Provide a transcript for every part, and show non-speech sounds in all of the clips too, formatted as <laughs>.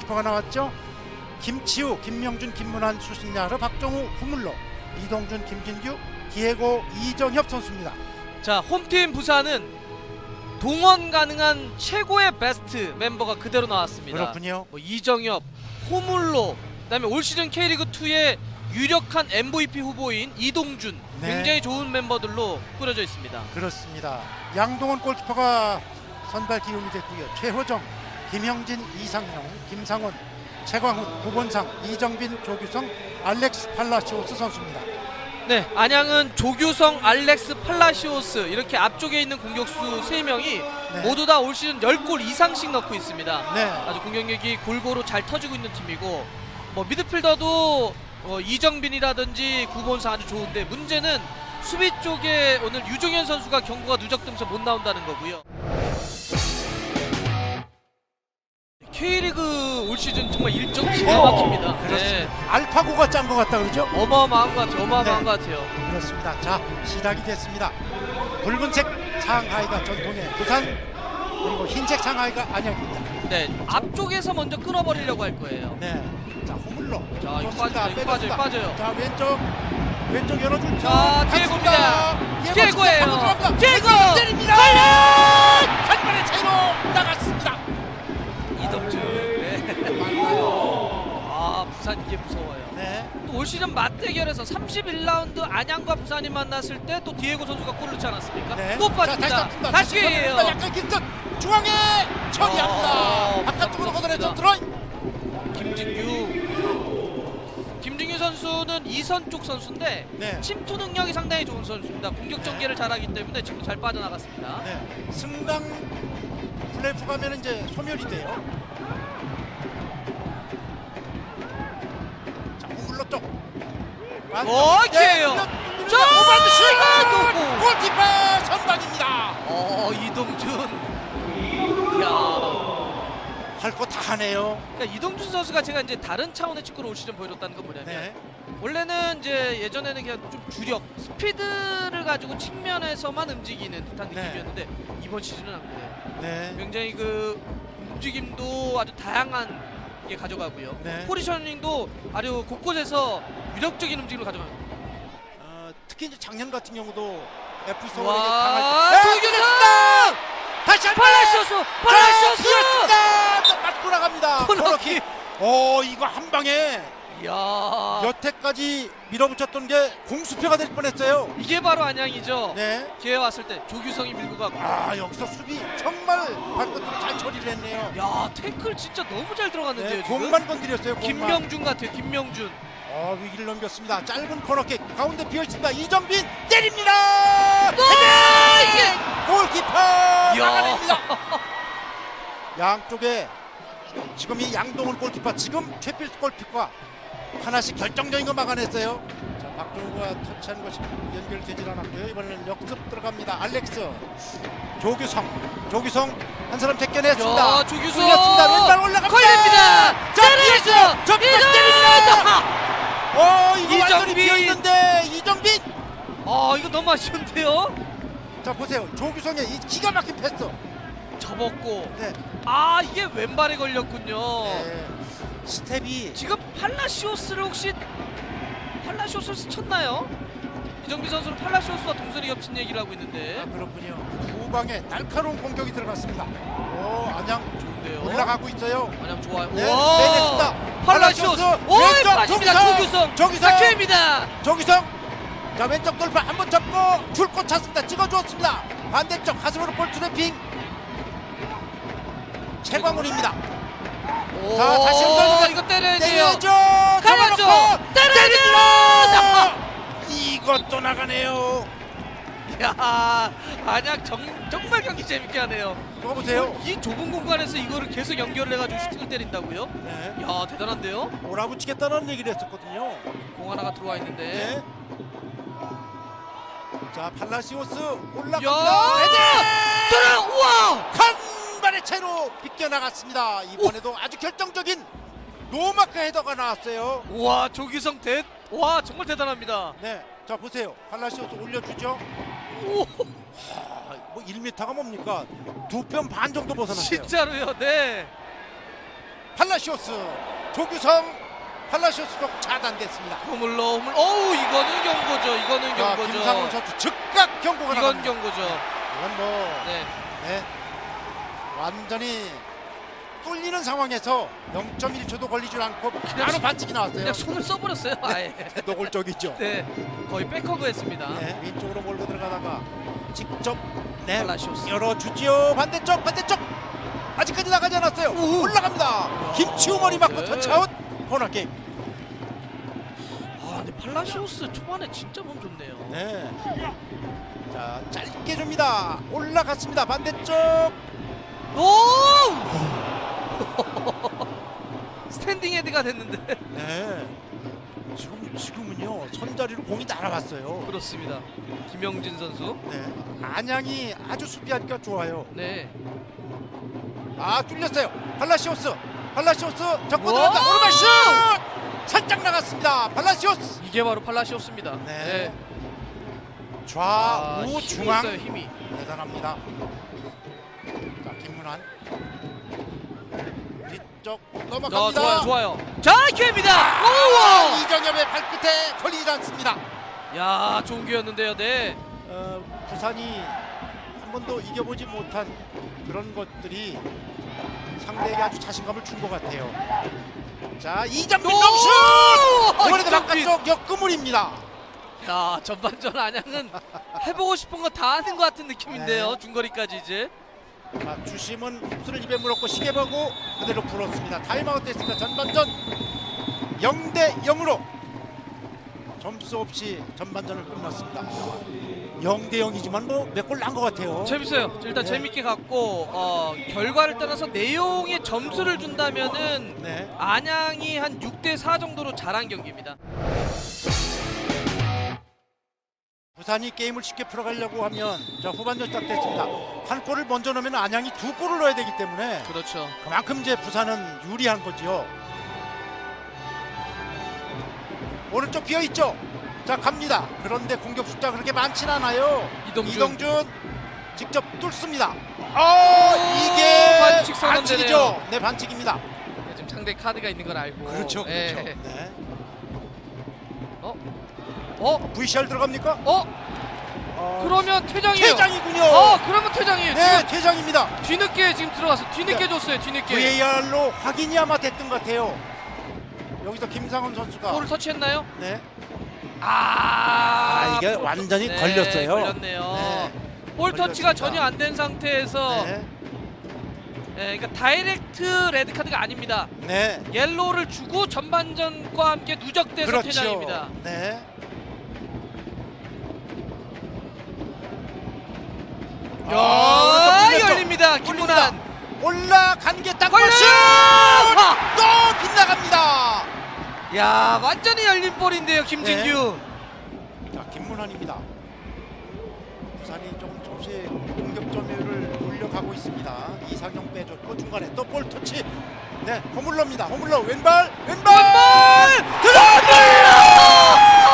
골키퍼가 나왔죠. 김치우, 김명준, 김문환 수신야르, 박정우, 후물로, 이동준, 김진규, 디에고, 이정협 선수입니다. 자 홈팀 부산은 동원 가능한 최고의 베스트 멤버가 그대로 나왔습니다. 그렇군요. 뭐 이정엽, 호물로, 그다음에 올 시즌 K리그 2의 유력한 MVP 후보인 이동준 네. 굉장히 좋은 멤버들로 꾸려져 있습니다. 그렇습니다. 양동원 골키퍼가 선발 기용이 됐고요. 최호정, 김형진, 이상용, 김상원, 최광훈, 구본상, 이정빈, 조규성, 알렉스 팔라시오스 선수입니다. 네, 안양은 조규성, 알렉스, 팔라시오스 이렇게 앞쪽에 있는 공격수 3명이 네. 모두 다 올 시즌 10골 이상씩 넣고 있습니다. 네. 아주 공격력이 골고루 잘 터지고 있는 팀이고 뭐 미드필더도 어, 이정빈이라든지 구본사 아주 좋은데 문제는 수비 쪽에 오늘 유종현 선수가 경고가 누적되면서 못 나온다는 거고요. K리그 올 시즌 정말 일정 기가 막힙니다. 네. 알파고가 짠 것 같다 그러죠? 어마어마한 것 같아요. 어마어마한 네. 것 같아요. 그렇습니다. 자 시작이 됐습니다. 붉은색 상하이가 전통의 부산 그리고 흰색 상하이가 안양입니다. 네, 앞쪽에서 먼저 끊어버리려고 할 거예요. 네. 자 호물로. 자, 이거 좋습니다. 빠져요, 이거 빼줬습니다. 빠져요, 빠져요. 자 왼쪽 왼쪽 열어줄 줄. 자, 뒤에. 봅니다. 뒤에 들어갑니다. 뒤에 올 시즌 맞대결에서 31라운드 안양과 부산이 만났을 때 또 디에고 선수가 골 넣지 않았습니까? 네. 또 자, 빠집니다. 잡습니다. 다시 기회예요. 잡습니다. 약간 긴뜻 중앙에 처리합니다. 어, 바깥쪽으로 부산 걷어내서 좋습니다. 들어. 김진규. 김진규 선수는 이선 쪽 선수인데 네. 침투 능력이 상당히 좋은 선수입니다. 공격 네. 전개를 잘하기 때문에 지금 잘 빠져나갔습니다. 네. 승강 플레이프 가면 이제 소멸이 돼요. 오, 기회예요. 자, 자, 오바드 슛! 또! 골키퍼 선방입니다. 어, 이동준. 야. 할 거 다 하네요. 그러니까 이동준 선수가 제가 이제 다른 차원의 축구를 올 시즌 보여줬다는 건 뭐냐면 네. 원래는 이제 예전에는 그냥 좀 주력 스피드를 가지고 측면에서만 움직이는 듯한 네. 느낌이었는데 이번 시즌은 안 그래요. 네. 굉장히 그 움직임도 아주 다양한 게 가져가고요. 네. 포지셔닝도 아주 곳곳에서 위력적인 움직임을 가져가요. 어, 특히 이제 작년 같은 경우도 FC 서울에게 와, 당할 때 조규성! 네, 다시 한 번! 팔라시오스! 팔라시오스! 습니다 맞고 나갑니다. 코너킥! 오, 이거 한 방에 이 야. 여태까지 밀어붙였던 게 공수표가 될 뻔했어요. 이게 바로 안양이죠. 네. 기회 왔을 때 조규성이 밀고 가고. 아 여기서 수비 정말 발끝으로 잘 처리를 했네요. 야 태클 진짜 너무 잘 들어갔는데요 네, 지금. 공만 건드렸어요. 공만. 김명준 같아요. 김명준. 어, 위기를 넘겼습니다. 짧은 코너킥 가운데 비어 있습니다. 이정빈 때립니다. 아 이게. 골키퍼. 막아냅니다. 양쪽에 지금 이 양동훈 골키퍼 지금 최필수 골키퍼가 하나씩 결정적인 거 막아냈어요. 자 박종우가 터치한 것이 연결되질 않았고요. 이번에는 역습 들어갑니다. 알렉스 조규성 조규성 한 사람 제껴냈습니다. 야 조규성. 올렸습니다. 왼발 올라갑니다. 걸립니다. 뒤에서 저 때립니다. 어 이거 완전히. 비어 있는데 이정빈. 아 이거 너무 아쉬운데요. 자 보세요. 조규성의 이 기가 막힌 패스. 접었고. 네. 아 이게 왼발에 걸렸군요. 네. 스텝이 지금 팔라시오스를 혹시 팔라시오스를 스쳤나요? 이정비 선수는 팔라시오스와 동선이 겹친 얘기를 하고 있는데 아, 그렇군요. 후방에 날카로운 공격이 들어갔습니다. 오, 안양 좋은데요. 올라가고 있어요. 안녕 좋아요. 네, 와! 빼냈습니다. 팔라시오스. 왼쪽 빠집니다. 조규성. 조규성. 조규성. 기회입니다. 조기성. 자 왼쪽 돌파 한번 잡고 줄곧 찼습니다. 찍어주었습니다. 반대쪽 가슴으로 볼 트래핑. 최광훈입니다. 오, 자 다시 한번 이거 때려야 돼요. 때려야죠. 가야죠. 잡아놓고 때려야 때립니다. 이것도 나가네요. 야, 안양 정, 정말 경기 재밌게 하네요. 이거 보세요. 이 좁은 공간에서 이거를 계속 연결을 해가지고 슈팅을 때린다고요? 네. 야, 대단한데요? 몰아붙이겠다는 얘기를 했었거든요. 공 하나가 들어와 있는데. 네. 자 팔라시오스 야, 올라갑니다. 헤딩! 들어, 우와! 한 발의 채로 비껴 나갔습니다. 이번에도 아주 결정적인 노마크 헤더가 나왔어요. 우와, 조기성 대, 와, 정말 대단합니다. 네, 자 보세요. 팔라시오스 올려주죠. 오, 아, 뭐 1m가 뭡니까? 두뼘반 정도 벗어났어요. 진짜로요, 네. 팔라시오스 조규성 팔라시오스 쪽 차단됐습니다. 호물로 호물. 어우 이거는 경고죠. 이거는 자, 경고죠. 김상훈 선수 즉각 경고가 이건 나갑니다. 경고죠. 이건 뭐 네. 네, 완전히 뚫리는 상황에서 0.1초도 걸리지 않고 바로 반칙이 나왔어요. 그냥 손을 써버렸어요. 아예. <laughs> 노골적이죠. 네. 거의 백허그했습니다. 네, 왼쪽으로 몰고 들어가다가 직접 네. 열어주지요. 반대쪽 반대쪽 아직까지 나가지 않았어요. 우후. 올라갑니다. 김치우 머리 맞고 네. 터치아웃 코너 게임. 아 근데 팔라시오스 초반에 진짜 몸 좋네요. 네. 자 짧게 줍니다. 올라갔습니다. 반대쪽 오! <laughs> 스탠딩 헤드가 됐는데 네. 지금 지금은요 손자리로 공이 날아갔어요. 그렇습니다. 김영진 선수. 네. 안양이 아주 수비하기가 좋아요. 네. 아 뚫렸어요. 팔라시오스 접고 와! 들어간다. 오른발 슛! 살짝 나갔습니다. 팔라시오스. 이게 바로 팔라시오스입니다. 네. 아, 좌우 힘이 중앙 있어요, 힘이. 대단합니다. 자 김문환 뒤쪽 아, 넘어갑니다. 좋아요, 좋아요. 자, 기회입니다. 아, 우와! 이정엽의 발끝에 걸리지 않습니다. 야, 좋은 기회였는데요. 네. 어, 부산이 한 번도 이겨보지 못한 그런 것들이 상대에게 아주 자신감을 준 것 같아요. 자 이장민 오! 넘슛! 이번에도 이장민! 바깥쪽 역구물입니다. 야, 전반전 안양은 해보고 싶은 거 다 하는 것 같은 느낌인데요. 네. 중거리까지 이제. 자, 주심은 입술을 입에 물었고 시계 보고 그대로 불었습니다. 타임아웃 됐습니다. 전반전 0대 0으로 점수 없이 전반전을 끝났습니다. 0대 0이지만 뭐 몇 골 난 것 같아요. 재밌어요. 일단 네. 재밌게 갔고 어, 결과를 떠나서 내용에 점수를 준다면은 네. 안양이 한 6대 4 정도로 잘한 경기입니다. 부산이 게임을 쉽게 풀어가려고 하면 자 후반전 시작됐습니다. 한 골을 먼저 넣으면 안양이 두 골을 넣어야 되기 때문에 그렇죠. 그만큼 이제 부산은 유리한 거지요. 오른쪽 비어 있죠. 자 갑니다. 그런데 공격 숫자 그렇게 많진 않아요. 이동준. 직접 뚫습니다. 어 이게 반칙 선언되네요. 반칙이죠. 네 반칙입니다. 지금 상대 카드가 있는 걸 알고. 그렇죠, 그렇죠. 예. 네. 어? 어? VCR 들어갑니까? 어? 어, 그러면 퇴장이에요. 퇴장이군요. 어, 그러면 퇴장이에요. 네, 퇴장입니다. 뒤늦게 지금 들어가서 뒤늦게 네. 줬어요. 뒤늦게. VAR로 확인이 아마 됐던 것 같아요. 여기서 김상훈 선수가 볼을 터치했나요? 네. 아, 아, 이게 볼- 완전히 네, 걸렸어요. 걸렸네요. 네. 볼 터치가 걸렸습니다. 전혀 안 된 상태에서 네. 예, 그러니까 다이렉트 레드 카드가 아닙니다. 네. 옐로우를 주고 전반전과 함께 누적돼서 그렇죠. 퇴장입니다. 네. 야, 아? 열립니다. 김문환. 올라간 게딱 걸려! 또 빗나갑니다. 야, 완전히 열린 볼인데요, 김진규. 자, 김문환입니다. 부산이 조금 조금씩 공격 점유율을 올려가고 있습니다. 이상용 빼줬고 중간에 또 볼 터치. 네, 허물러입니다. 허물러 왼발, 왼발, 왼발! 들어갑니다.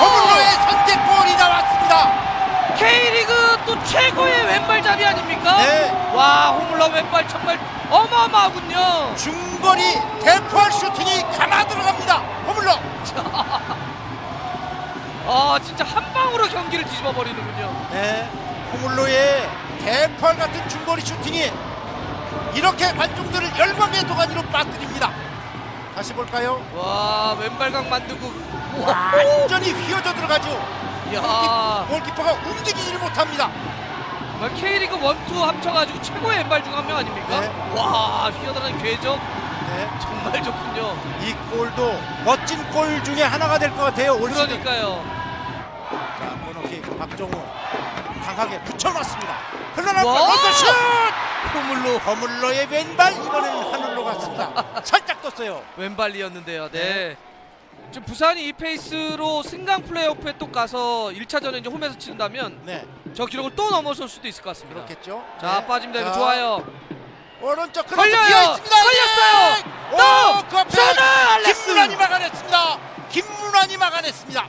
허물러의 선제골이 나왔습니다. K리그 또 최고의 왼발잡이 아닙니까? 네. 와, 호물러 왼발 정말 어마어마하군요. 중거리 대포할 슈팅이 감아 들어갑니다. 허물러. 아, 진짜 한 방으로 경기를 뒤집어 버리는군요. 네, 허물러의 대포할 같은 중거리 슈팅이 이렇게 관중들을 열광의 도가니로 빠뜨립니다. 다시 볼까요? 와, 왼발각 만들고 완전히 휘어져 들어가죠. 야, 골키퍼가 움직이지를 못합니다. 정말 K리그 1, 2 합쳐가지고 최고의 왼발 중 한 명 아닙니까? 네. 와, 휘어들어가는 궤적 네, 정말 좋군요. 이 골도 멋진 골 중에 하나가 될 것 같아요. 올. 그러니까요. 자, 코너킥 박정우 강하게 붙여놨습니다. 흘러나올 와! 왼손 슛! 호물로 허물러의 왼발 이번에는 하늘로 갔습니다. 살짝 떴어요. 왼발이었는데요. 네. 지금 부산이 이 페이스로 승강 플레이오프에 또 가서 1차전에 이제 홈에서 치른다면 네, 저 기록을 또 넘어설 수도 있을 것 같습니다. 그렇겠죠. 자, 네. 빠집니다. 이거 자, 좋아요. 오른쪽 크로스 걸려요! 비어 있습니다. 걸렸어요! 오, 또! 그 앞에! 알렉스! 김문환이 막아냈습니다. 김문환이 막아냈습니다.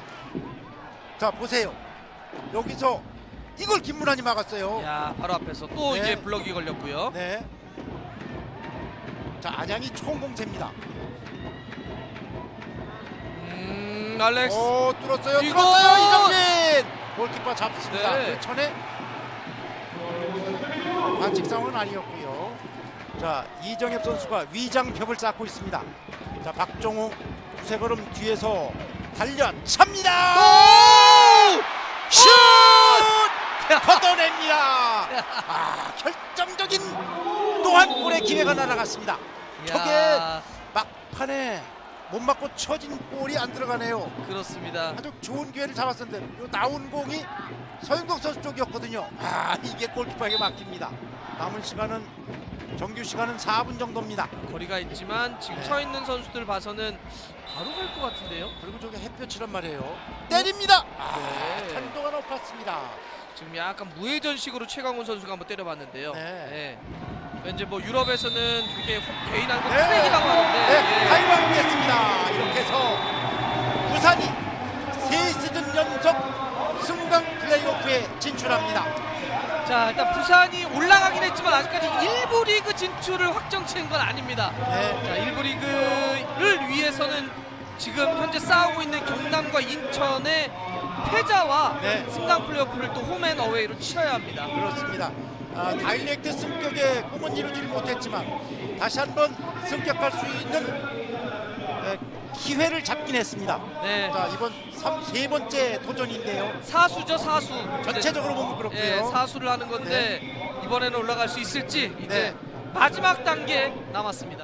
자, 보세요. 여기서 이걸 김문환이 막았어요. 야, 바로 앞에서 또 네. 이제 블럭이 걸렸고요. 네. 자 안양이 총공세입니다. 음, 알렉스. 오 뚫었어요. 이거! 뚫었어요. 이정민 골키퍼 잡습니다. 네. 그 전에 반칙 상황은 아니었고요. 자 이정엽 선수가 위장벽을 쌓고 있습니다. 자 박종우 두세 걸음 뒤에서 달려 찹니다. 오! 슛! 걷어냅니다. 아 결정적인 또 한 골의 기회가 날아갔습니다. 저게 야, 막판에 못 맞고 쳐진 볼이 안 들어가네요. 그렇습니다. 아주 좋은 기회를 잡았었는데 요 나온 공이 서영덕 선수 쪽이었거든요. 아 이게 골키퍼에게 막힙니다. 남은 시간은 정규 시간은 4분 정도입니다. 거리가 있지만 지금 네. 서 있는 선수들 봐서는 바로 갈 것 같은데요. 그리고 저게 햇볕이란 말이에요. 때립니다. 아, 네. 탄도가 높았습니다. 지금 약간 무회전식으로 최강훈 선수가 한번 때려봤는데요. 네. 네. 이제 뭐 유럽에서는 되게 호- 개인한 거 네. 트랙이라고 하는데 네, 예. 타임아웃됐습니다. 이렇게 해서 부산이 세 시즌 연속 승강 플레이오프에 진출합니다. 자 일단 부산이 올라가긴 했지만 아직까지 일부 리그 진출을 확정치은 건 아닙니다. 네, 자 일부 리그를 위해서는 지금 현재 싸우고 있는 경남과 인천의 패자와 네. 승강 플레이오프를 또 홈앤 어웨이로 치러야 합니다. 그렇습니다. 아, 다이렉트 승격의 꿈은 이루지 못했지만 다시 한번 승격할 수 있는 에, 기회를 잡긴 했습니다. 네. 자 이번 3, 세 번째 도전인데요. 사수죠 사수. 전체적으로 보면 그렇고요. 예, 사수를 하는 건데 이번에는 올라갈 수 있을지 이제 네. 마지막 단계 남았습니다.